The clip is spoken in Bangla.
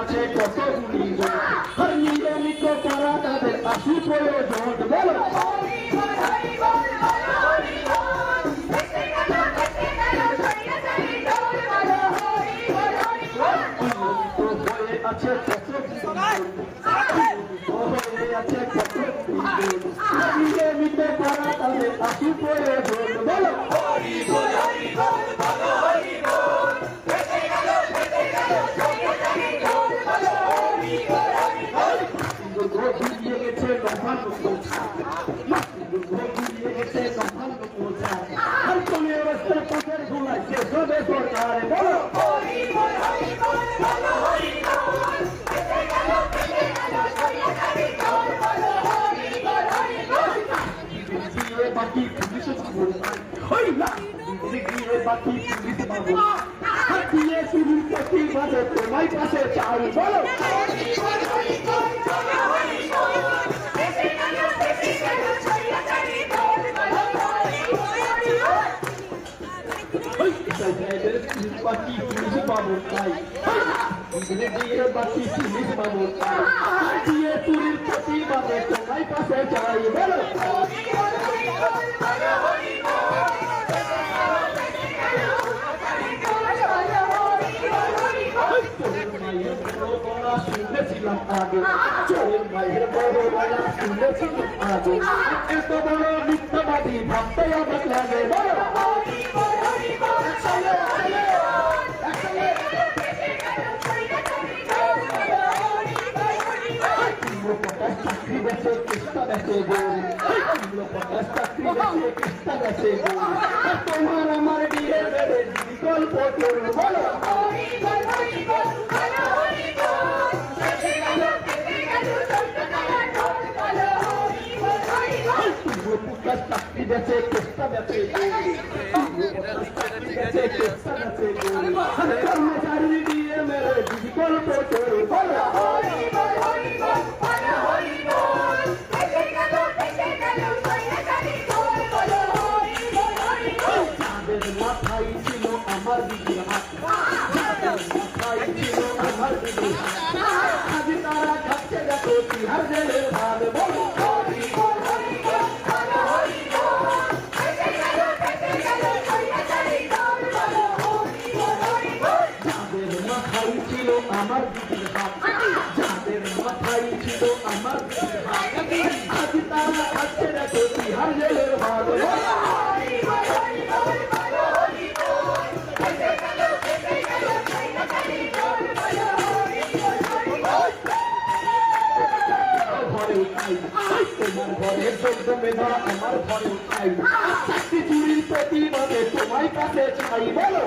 আছে কত গুণীজন আর নিয়মিত করা তাদের আশু প্রয়োজন বলো হয়ে আছে কত গুণীজন আর নিয়মিত করা তাদের আশু প্রয়োজন বলো। দুর্গ ঘুরিয়ে গেছে নফাল মোছা দুর্গ ঘুরিয়ে গেছে নফাল মোছা আর কোন অবস্থায় পথের ঘুমাইছে সবে সরকার বলো। দিয়ে বাকি পুলিশ পাবো পাবো পাবো তাই বাকি পাবো তাই দিয়ে প্রতিবাদে তোমায় আগে চোরের মায়ের বড় গলা শুনেছিলাম আগে এত বড় মিথ্যাবাদী ভাবতে অবাক লাগে বলো চাকরি বেচে চেষ্টা বেচে গো চাকরি বেচে চেষ্টা বেচে গো তোমার আমার বিয়ে বিকল্প তোর বলো পটাশ চাকরি বেচে, চেষ্টা বেচে বেচে ছিল আমার দিকে হাত আমার দিকে হাত, আজ তারা খাচ্ছে দেখো তিহার জেলের ভাত বলো। আমার দিকে হাত যাদের মাথায় আমার জেলের ভাত ঘরে আমার ঘরে উঠাই। চাকরি চুরির প্রতিবাদে তোমায় কাছে চাই, বলো।